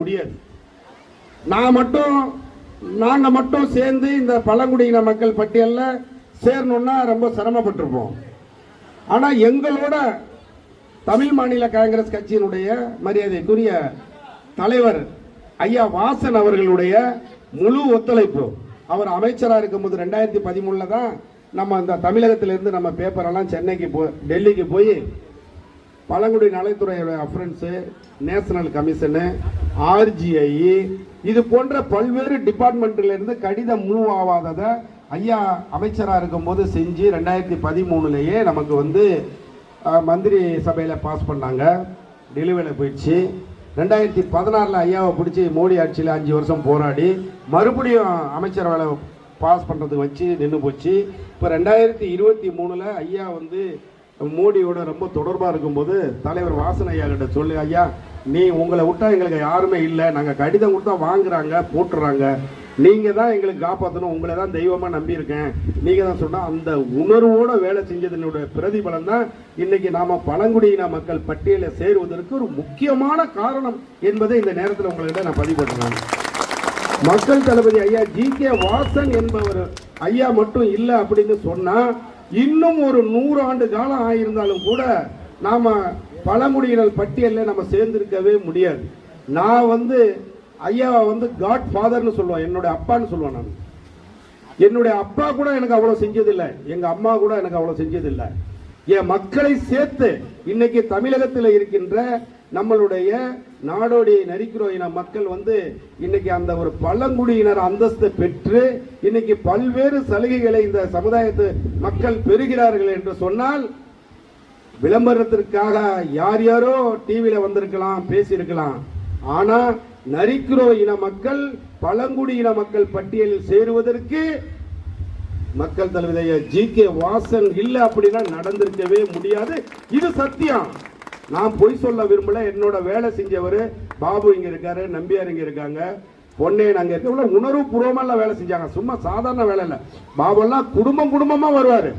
முடியாது. நான் மட்டும் நாங்க மட்டும் சேர்ந்து இந்த பழங்குடியின மக்கள் பட்டியலில் சேரணும்னா ரொம்ப சிரமப்பட்டிருப்போம். ஆனா எங்களோட தமிழ் மாநில காங்கிரஸ் கட்சியினுடைய மரியாதைக்குரிய தலைவர் ஐயா வாசன் அவர்களுடைய முழு ஒத்துழைப்பு அவர் அமைச்சராக இருக்கும்போது ரெண்டாயிரத்தி பதிமூணில் தான் நம்ம இந்த தமிழகத்திலிருந்து நம்ம பேப்பரெல்லாம் சென்னைக்கு போ டெல்லிக்கு போய் பழங்குடி நலத்துறையோட அஃபரன்ஸு நேஷனல் கமிஷனு ஆர்ஜிஐ இது போன்ற பல்வேறு டிபார்ட்மெண்ட்லேருந்து கடிதம் மூவ் ஆகாததை ஐயா அமைச்சராக இருக்கும்போது செஞ்சு ரெண்டாயிரத்தி பதிமூணுலேயே நமக்கு வந்து மந்திரி சபையில் பாஸ் பண்ணாங்க. டெலிவரியில் போயிடுச்சு. ரெண்டாயிரத்தி பதினாறில் ஐயாவை பிடிச்சி மோடி ஆட்சியில் அஞ்சு வருஷம் போராடி மறுபடியும் அமைச்சர் வேலை பாஸ் பண்ணுறதுக்கு வச்சு நின்று போச்சு. இப்போ ரெண்டாயிரத்தி இருபத்தி மூணில் ஐயா வந்து மோடியோட ரொம்ப தொடர்பாக இருக்கும்போது தலைவர் வாசன் ஐயா கிட்ட சொல்லி ஐயா நீ உங்களை விட்டா எங்களுக்கு யாருமே இல்லை. நாங்கள் கடிதம் கொடுத்தா வாங்குறாங்க போட்டுறாங்க. நீங்கள் தான் எங்களுக்கு காப்பாற்றணும் உங்களை தான் தெய்வமாக நம்பியிருக்கேன். நீங்கள் தான் சொன்னால் அந்த உணர்வோடு வேலை செஞ்சதனுடைய பிரதிபலன் தான் இன்றைக்கி நாம் பழங்குடியின மக்கள் பட்டியலில் சேருவதற்கு ஒரு முக்கியமான காரணம் என்பதை இந்த நேரத்தில் உங்கள்கிட்ட நான் பதிவு பண்ணுறேன் மக்கள் தளபதி ஐயா ஜி கே வாசன் என்பவர் ஐயா மட்டும் இல்லை அப்படின்னு சொன்னால் இன்னும் ஒரு நூறு ஆண்டு காலம் ஆயிருந்தாலும் கூட நாம பழங்குடியினர் பட்டியலில் நம்ம சேர்ந்திருக்கவே முடியாது. நான் வந்து ஐயாவை வந்து காட் ஃபாதர்னு சொல்லுவேன். என்னுடைய அப்பான்னு சொல்லுவேன் நான். என்னுடைய அப்பா கூட எனக்கு அவ்வளோ செஞ்சதில்லை. எங்கள் அம்மா கூட எனக்கு அவ்வளோ செஞ்சதில்லை. என் மக்களை சேர்த்து இன்னைக்கு தமிழகத்தில் இருக்கின்ற நம்மளுடைய நாடோடி நரிக்கிறோ இன மக்கள் வந்து இன்னைக்கு அந்த ஒரு பழங்குடியினர் அந்தஸ்தை பெற்று இன்னைக்கு பல்வேறு சலுகைகளை இந்த சமுதாயத்து மக்கள் பெறுகிறார்கள் என்று சொன்னால் விளம்பரத்திற்காக யார் யாரோ டிவியில வந்திருக்கலாம் பேசியிருக்கலாம். ஆனா நரிக்கிறோ இன மக்கள் பழங்குடி இன மக்கள் பட்டியலில் சேருவதற்கு மக்கள் தலைவர் ஜி கே வாசன் இல்லை அப்படின்னா நடந்திருக்கவே முடியாது. இது சத்தியம். நான் பொய் சொல்ல விரும்பல. என்னோட வேலை செஞ்சவர் பாபு இங்க இருக்காரு நம்பியார் இங்க இருக்காங்க. பொன்னேன் அங்க இருக்க உணர்வு பூர்வமா வேலை செஞ்சாங்க. சும்மா சாதாரண வேலை இல்ல. பாபெல்லாம் குடும்பம் குடும்பமா வருவாரு.